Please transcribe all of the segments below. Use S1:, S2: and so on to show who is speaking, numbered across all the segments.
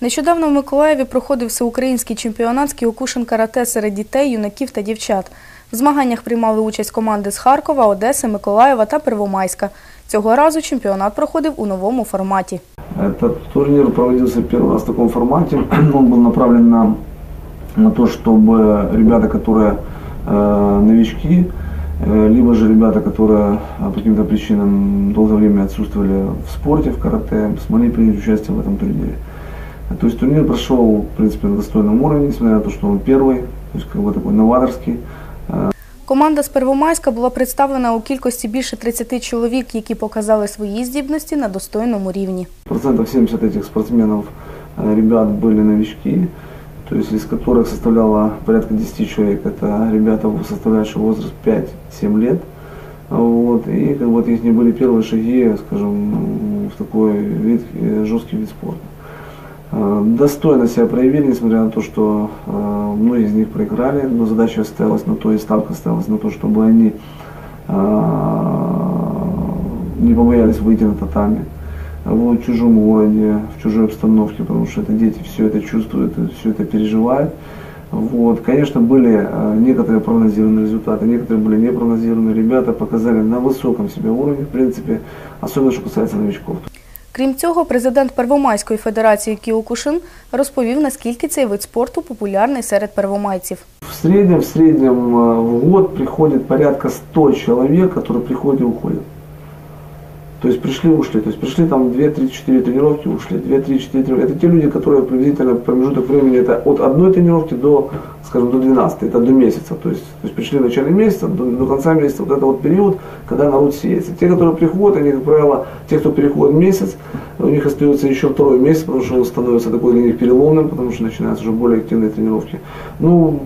S1: Нещодавно в Миколаєві проходив всеукраїнський чемпіонат з кіокушин карате серед дітей, юнаків та дівчат. В змаганнях приймали участь команди з Харкова, Одеси, Миколаєва та Первомайська. Цього разу чемпіонат проходив у новому форматі.
S2: Этот турнир проводился первый раз в таком формате. Он был направлен на, на то, чтобы ребята, которые э, новички, э, либо же ребята, которые э, по каким-то причинам долгое время отсутствовали в спорте, в карате, смогли принять участие в этом турнире. То есть турнир прошел, в принципе, на достойном уровне, несмотря на то, что он первый, то есть как бы такой новаторский.
S1: Команда з Первомайська була представлена у кількості більше 30 чоловік, які показали свої здібності на достойному рівні.
S2: Процентов 70 этих спортсменов, э, ребят, были новички, то есть из которых составляло порядка 10 человек. Это ребята, составляющие возраст 5-7 лет. Вот, и как бы вот их не были первые шаги, скажем, в такой вид, э, жесткий вид спорта. Э, Достойно себя проявили, несмотря на то, что э, многие из них проиграли, но задача ставилась на то, и ставка ставилась на то, чтобы они э, не побоялись выйти на татами в чужом городе, в чужой обстановке, потому что это дети все это чувствуют, все это переживают. Вот. Конечно, были некоторые прогнозированные результаты, некоторые были непрогнозированные. Ребята показали на высоком себе уровне, в принципе, особенно что касается новичков.
S1: Крім цього, президент Первомайської федерації Кіокушин розповів, наскільки цей вид спорту популярний серед первомайців.
S2: В среднем, в среднем э, в год приходит порядка 100 человек, которые приходят и уходят. То есть пришли, ушли. То есть пришли там 2-3-4 тренировки, ушли. 2-3-4 тренировки. Это те люди, которые приблизительно промежуток времени это от одной тренировки до, скажем, до 12, это до месяца. То есть, то есть пришли в начале месяца, до, до конца месяца, вот это вот период, когда народ сеется. Те, которые приходят, они, как правило, те, кто переходит месяц, у них остается еще второй месяц, потому что он становится такой для них переломным, потому что начинаются уже более активные тренировки. Ну,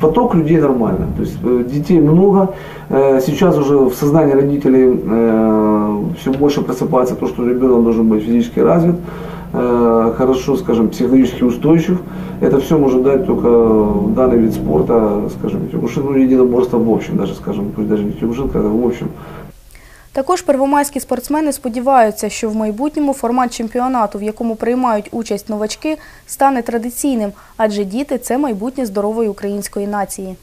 S2: поток людей нормально. То есть э, детей много. Э, Сейчас уже в сознании родителей все больше просыпается то, что ребенок должен быть физически развит, э, хорошо, скажем, психологически устойчив. Это все может дать только данный вид спорта, скажем, тягушин, ну, единоборство в общем, даже, скажем, пусть даже не тягушинка, а в общем.
S1: Також первомайські спортсмени сподіваються, що в майбутньому формат чемпіонату, в якому приймають участь новачки, стане традиційним, адже діти це майбутнє здорової української нації.